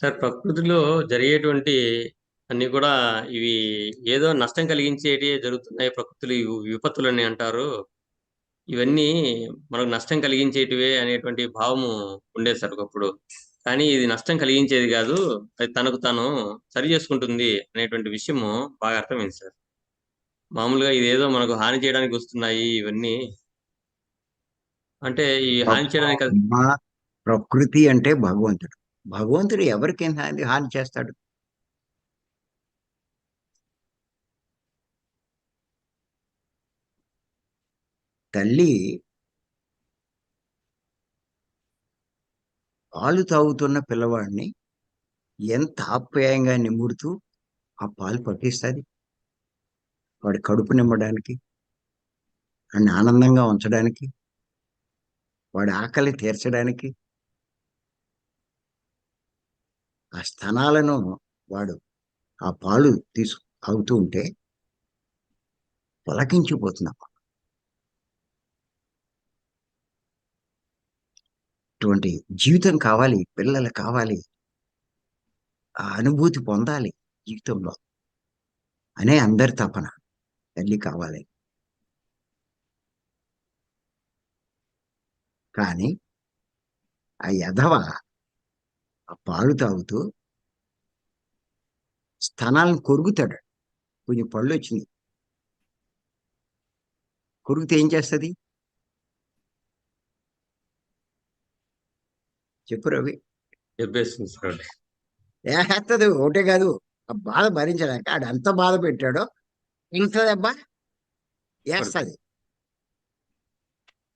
Sir ప్రకృతిలో జరిగేటువంటి అన్ని కూడా ఇవి ఏదో నష్టం కలిగించేటివే జరుగుతున్నాయి. ప్రకృతిలో ఈ విపత్తులని అంటారు. ఇవన్నీ మనకు నష్టం కలిగించేటివే అనేటువంటి భావము ఉండేది సార్ ఒకప్పుడు. కానీ ఇది నష్టం కలిగించేది కాదు అది తనకు తాను సరి చేసుకుంటుంది అనేటువంటి విషయము బాగా అర్థమైంది సార్. మామూలుగా ఇదేదో మనకు హాని చేయడానికి వస్తున్నాయి ఇవన్నీ. అంటే ఈ హాని చేయడానికి ప్రకృతి అంటే భగవంతుడు. భగవంతుడు ఎవరికైనా హాని హాని చేస్తాడు. తల్లి పాలు తాగుతున్న పిల్లవాడిని ఎంత ఆప్యాయంగా నిమురుతూ ఆ పాలు పట్టిస్తుంది. వాడి కడుపు నిమ్మడానికి వాడిని ఆనందంగా ఉంచడానికి వాడి ఆకలి తీర్చడానికి ఆ స్థనాలను వాడు ఆ పాలు తీసు అవుతూ ఉంటే పొలకించిపోతున్నాం ఇటువంటి జీవితం కావాలి పిల్లలు కావాలి ఆ అనుభూతి పొందాలి జీవితంలో అనే అందరి తపన తల్లి కావాలి. కానీ ఆ యధవ ఆ పాలు తాగుతూ స్థనాలను కొరుకుతాడు. కొంచెం పళ్ళు వచ్చినాయి. కొరికితే ఏం చేస్తుంది? చెప్పు రవి. చెప్పేస్తుంది సార్. ఏహేస్తుంది ఒకటే కాదు. ఆ బాధ భరించలేక ఆడు ఎంత బాధ పెట్టాడో ఇంతదబ్బా వేస్తుంది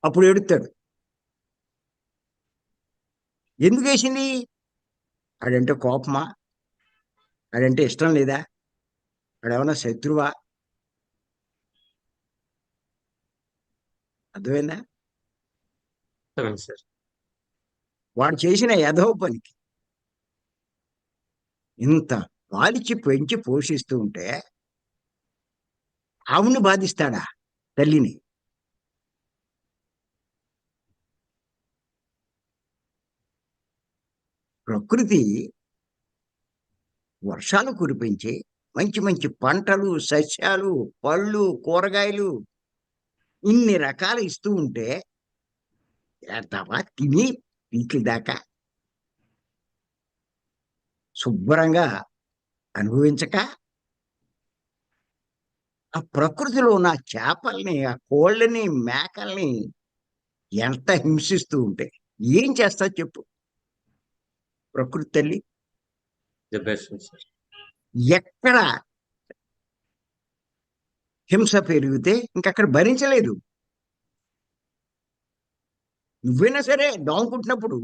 అప్పుడు ఎడుతాడు ఎందుకు వేసింది? ఆడంటే కోపమా? ఆడంటే ఇష్టం లేదా? ఆడేమన్నా శత్రువా? అర్థమైందా? వాడు చేసిన యథవ పనికి ఇంత పాలిచి పెంచి పోషిస్తూ ఉంటే ఆవుని బాధిస్తాడా తల్లిని? ప్రకృతి వర్షాలు కురిపించి మంచి మంచి పంటలు సస్యాలు పళ్ళు కూరగాయలు ఇన్ని రకాలు ఇస్తూ ఉంటే ఏతవా తిని పీకి దాకా శుభ్రంగా అనుభవించక ఆ ప్రకృతిలో ఉన్న చేపల్ని ఆ కోళ్ళని మేకల్ని ఎంత హింసిస్తూ ఉంటే ఏం చేస్తా చెప్పు? ప్రకృతి తల్లి ఎక్కడ హింస పెరిగితే ఇంకక్కడ భరించలేదు. నువ్వైనా సరే దాముకుంటున్నప్పుడు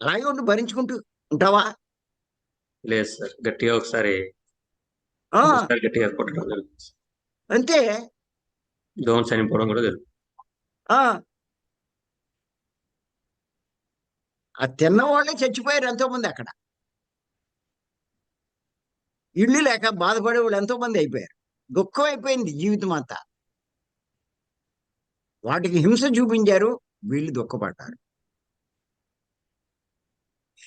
అలాగే ఉండి భరించుకుంటూ ఉంటావా? లేదు సార్. గట్టిగా ఒకసారి గట్టిగా కొట్టడం అంతే. దోమ చనిపోవడం కూడా జరుగుతుంది. ఆ తిన్నవాళ్ళే చచ్చిపోయారు ఎంతో మంది అక్కడ. ఇల్లు లేక బాధపడే వాళ్ళు ఎంతో మంది అయిపోయారు. దుఃఖం అయిపోయింది జీవితం అంతా. వాటికి హింస చూపించారు వీళ్ళు దుఃఖపడ్డారు.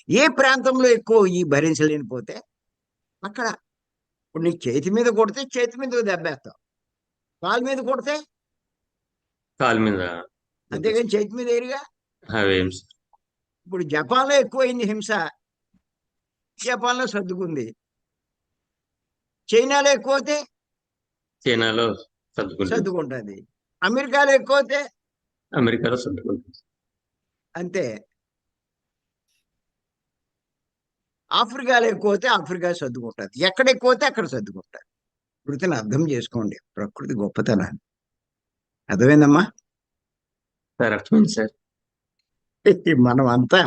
ఏ ప్రాంతంలో ఎక్కువ ఈ భరించలేనిపోతే అక్కడ ఇప్పుడు నీకు చేతి మీద కొడితే చేతి మీద దెబ్బేస్తావు కాలు మీద కొడితే కాలు మీద అంతేగాని చేతి మీద ఏరిగా? అవేం ఇప్పుడు జపాన్లో ఎక్కువైంది హింస. జపాన్లో సర్దుకుంది. చైనాలో ఎక్కువ అయితే చైనాలో సర్దుకుంటుంది. అమెరికాలో ఎక్కువ అయితే అమెరికాలో సర్దుకుంటుంది. అంతే. ఆఫ్రికాలో ఎక్కువ అయితే ఆఫ్రికా సర్దుకుంటుంది. ఎక్కడ ఎక్కువ అయితే అక్కడ సర్దుకుంటుంది. ప్రకృతిని అర్థం చేసుకోండి. ప్రకృతి గొప్పతనాన్ని. అర్థమైందమ్మా? సార్ అర్థమైంది సార్. మనం అంతా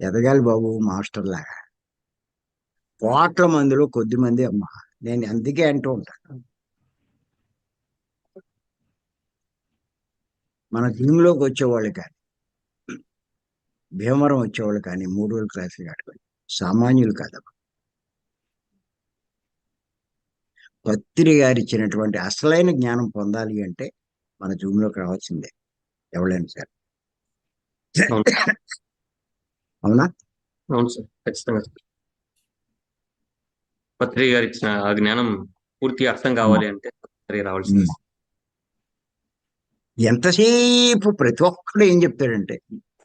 ఎదగాలి బాబు మాస్టర్ లాగా కోట్ల మందిలో కొద్ది మంది అమ్మా. నేను అందుకే అంటూ ఉంటాను. మన జిమ్లోకి వచ్చేవాళ్ళు కానీ భీమవరం వచ్చేవాళ్ళు కానీ మూడు రోజుల క్లాసులు కట్టుకొని సామాన్యులు కాదమ్మా. పత్రి గారు ఇచ్చినటువంటి అసలైన జ్ఞానం పొందాలి అంటే మన జూమ్లోకి రావాల్సిందే ఎవరైనా సరే. అవును. అవునా? సార్ ఖచ్చితంగా పత్రి గారు ఇచ్చిన ఆ జ్ఞానం పూర్తిగా అర్థం కావాలి అంటే పత్రి రావాల్సింది. ఎంతసేపు ప్రతి ఒక్కడు ఏం చెప్తాడంటే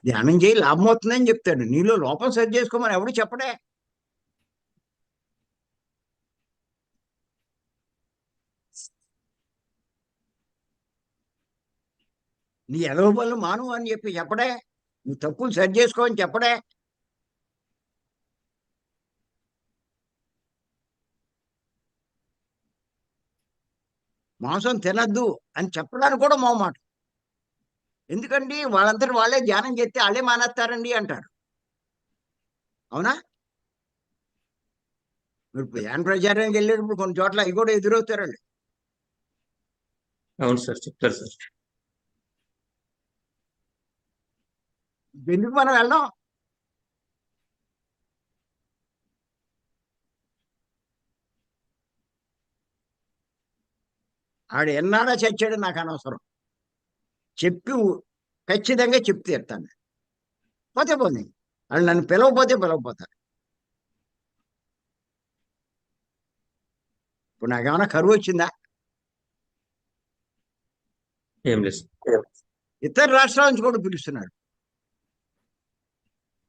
ధ్యానం చేయి లాభం అవుతుందని చెప్తాడు నీలో లోపం సరి చేసుకోమని ఎవడు చెప్పడే? నీ ఎదవ పనులు మాను అని చెప్పి చెప్పడే? నువ్వు తప్పులు సరి చేసుకోమని చెప్పడే. మాంసం తినద్దు అని చెప్పడానికి కూడా మొహమాట ఎందుకండి? వాళ్ళందరూ వాళ్ళే ధ్యానం చేస్తే వాళ్ళే మానేస్తారండి అంటారు. అవునా? మీరు ధ్యాన ప్రచారానికి వెళ్ళేటప్పుడు కొన్ని చోట్ల అవి కూడా ఎదురవుతారండి. అవును సార్ చెప్తారు సార్. ఎందుకు మనం వెళ్దాం? ఆడు ఎన్నాడా చచ్చాడు నాకు అనవసరం. చెప్పి ఖచ్చితంగా చెప్పి తీరుతాను. పోతే పోనీ. వాళ్ళు నన్ను పిలవపోతే పిలవపోతారు ఇప్పుడు నాకేమైనా కరువు వచ్చిందా? ఏం లేదు. ఇతర రాష్ట్రాల నుంచి కూడా పిలుస్తున్నాడు.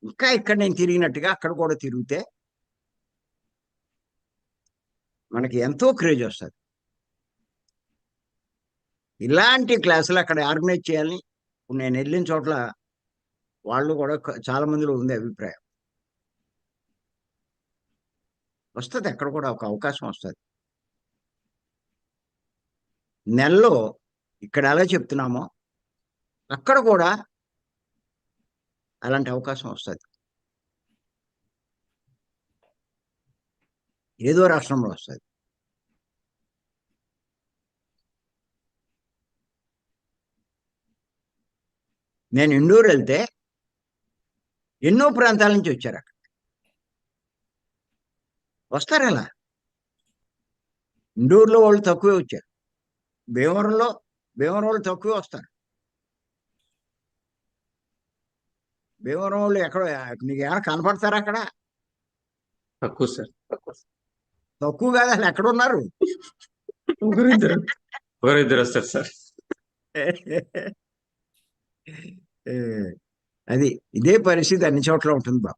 ఇంకా ఇక్కడ నేను తిరిగినట్టుగా అక్కడ కూడా తిరిగితే మనకి ఎంతో క్రేజ్ వస్తుంది. ఇలాంటి క్లాసులు అక్కడ ఆర్గనైజ్ చేయాలని నేను వెళ్ళిన చోట్ల వాళ్ళు కూడా చాలా మందిలో ఉంది అభిప్రాయం. వస్తుంది అక్కడ కూడా ఒక అవకాశం వస్తుంది. నెలలో ఇక్కడ ఎలా చెప్తున్నామో అక్కడ కూడా అలాంటి అవకాశం వస్తుంది. ఏదో రాష్ట్రంలో వస్తుంది. నేను ఇండోర్ వెళ్తే ఎన్నో ప్రాంతాల నుంచి వచ్చారు అక్కడ. వస్తారు అలా ఇండోర్లో వాళ్ళు తక్కువే వచ్చారు. భీమవరంలో భీమవరం వాళ్ళు తక్కువే వస్తారు. భీమవరం వాళ్ళు ఎక్కడ నీకు ఏమైనా కనపడతారా అక్కడ? తక్కువ సార్. తక్కువ కాదు అసలు ఎక్కడ ఉన్నారు? ఒకరిద్దరు ఒకరిద్దరు వస్తారు సార్. ఏ, అది ఇదే పరిస్థితి అన్ని చోట్ల ఉంటుంది బాబు.